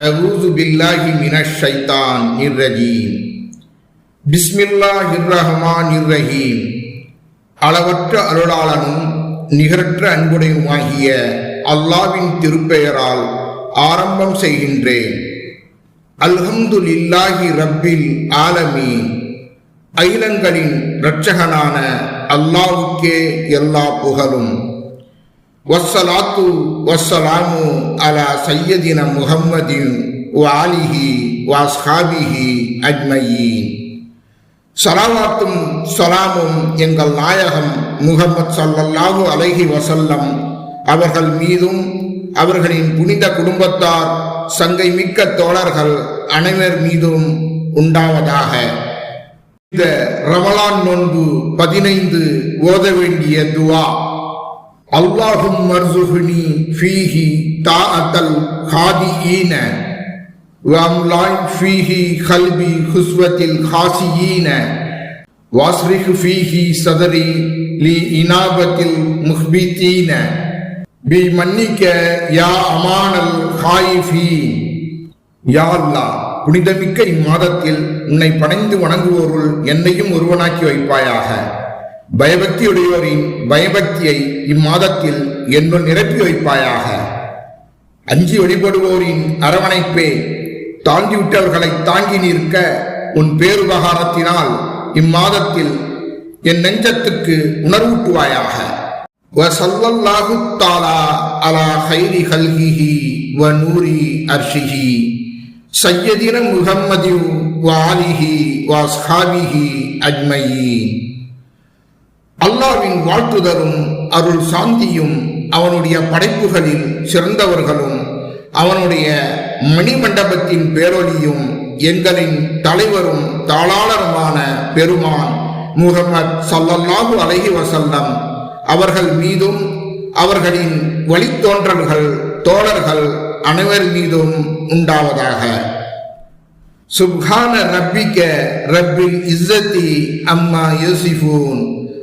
أعوذ بالله من الشيطان الرجيم بسم الله الرحمن الرحيم அளவற்ற அருளாளனும் நிகரற்ற அன்புடையுமாகிய அல்லாவின் திருப்பெயரால் ஆரம்பம் செய்கின்றேன் அல்ஹம்துலில்லாஹி ரப்பில் ஆலமீன் அகிலங்களின் இரட்சகனான அல்லாவுக்கே எல்லா புகழும் வஸ்ஸலாத்து வஸ்ஸலாமு அலா சையதின முஹம்மதின் வாலிஹி வாஸ்ஹாபிஹி அஜ்மயீன். சலாவாத்தும் சலாமும் எங்கள் நாயகம் முகமது சல்லல்லாஹு அலைஹி வசல்லம் அவர்கள் மீதும் அவர்களின் புனித குடும்பத்தார் சங்கை மிக்க தோழர்கள் அனைவர் மீதும் உண்டாவதாக. இந்த ரமலான் நோன்பு பதினைந்து ஓத வேண்டிய துவா. அல்லாஹும் மர்சுஹ்னி ஃபீஹி தாஅத்தல் ஹாதியீன واملأ فيه قلبي خسوة الخاسيين واصرخ فيه صدري لإنابة المخبتين بمنك يا أمان الخائفين யா அல்லாஹ் புனிதமிக்க இம்மாதத்தில் உன்னை பணிந்து வணங்குவோருள் என்னையும் ஒருவனாக்கி வைப்பாயாக பயபக்தியுடையோரின் பயபக்தியை இம்மாதத்தில் என்னுள் நிரப்பி வைப்பாயாக. அஞ்சி வழிபடுவோரின் அரவணைப்பே தாங்கிவிட்டவர்களை தாங்கி நிற்க உன் பேருபகாரத்தினால் இம்மாதத்தில் என் நெஞ்சத்துக்கு உணர்வூட்டுவாயாக. வசல்லல்லாஹு தாலா அலா ஹைரி ஹல்கிஹி வ நூரி அர்ஷிஹி சையதின முகம்மதி வாலிஹி வாஸ்ஹாபிஹி அஜ்மயீன். அல்லாவின் வாழ்த்துதரும் அருள் சாந்தியும் அவனுடைய படைப்புகளில் சிறந்தவர்களும் அவனுடைய மணிமண்டபத்தின் பேரொலியும் எங்களின் தலைவரும் தாளாளருமான பெருமான் முகமது சல்லல்லாஹு அலஹி வசல்லம் அவர்கள் மீதும் அவர்களின் வழித்தோன்றல்கள் தோழர்கள் அனைவர் மீதும் உண்டாவதாக. சுப்ஹான ரப்பிக்க ரப்பில் இஸ்ஸத்தி அம்மா யூசிஃபூன்